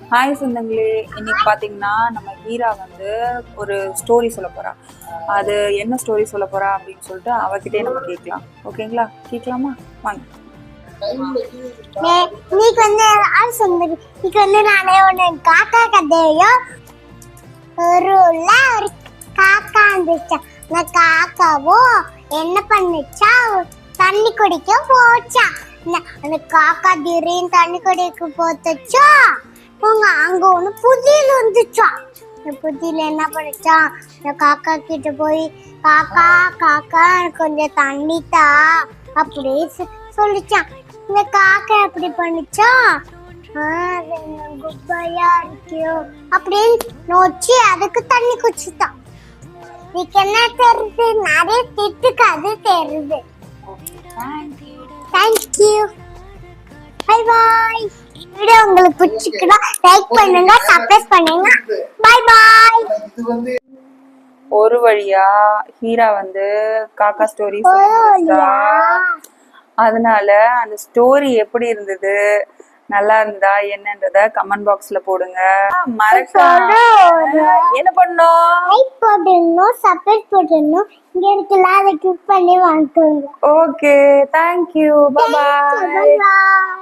Hi சொந்தங்களே. இன்னைக்கு பார்த்தீங்கன்னா நம்ம ஹீரா வந்து ஒரு ஸ்டோரி சொல்ல போறா. அது என்ன ஸ்டோரி சொல்ல போகிறா அப்படின்னு சொல்லிட்டு அவகிட்டே நம்ம கேட்கலாம். ஓகேங்களா கேட்கலாமா? வாங்க. நே- இன்னைக்கு வந்து ஆள் சொந்தது இன்னைக்கு வந்து நானே ஒன்று காக்கா கதையும் ஒரு ஒரு காக்கா இருந்துச்சா அந்த காக்காவும் என்ன பண்ணுச்சா? தண்ணி குடிக்க போச்சா. அந்த காக்கா திடீர்னு தண்ணி குடிக்க போத்துச்சா? அவங்க அங்க ஒண்ணு புதியில் வந்துச்சா? இந்த புதியில என்ன பண்ணுச்சா? இந்த காக்கா கிட்ட போய் காக்கா காக்கா எனக்கு கொஞ்சம் தண்ணி தா. அப்படியே சொ- சொல்லிச்சான் இந்த காக்கா எப்படி பண்ணுச்சா? குப்பையா இருக்கியோ. அப்படின்னு நோச்சி அதுக்கு தண்ணி குச்சிட்டான் இதுக்கு என்ன தெரியுது? நிறைய திட்டுக்கு அது தெரியுது. தேங்க்யூ வீடியோ உங்களுக்கு பிடிச்சிருக்குன்னா லைக் பண்ணுங்க சப்ஸ்கிரைப் பண்ணுங்க. பை பாய் ஒரு வழியா ஹீரா வந்து காக்கா ஸ்டோரி அதனால அந்த ஸ்டோரி எப்படி இருந்தது? நல்லா இருந்தா என்னன்றத கமெண்ட் பாக்ஸ்ல போடுங்க. மறக்காம என்ன பண்ணோம்? லைக் போட்டுடணும் சப்ஸ்கிரைப் போட்டுடணும். இங்க இருக்குல்ல அதை கிளிக் பண்ணி வாங்கிக்கோங்க. Okay thank you bye bye bye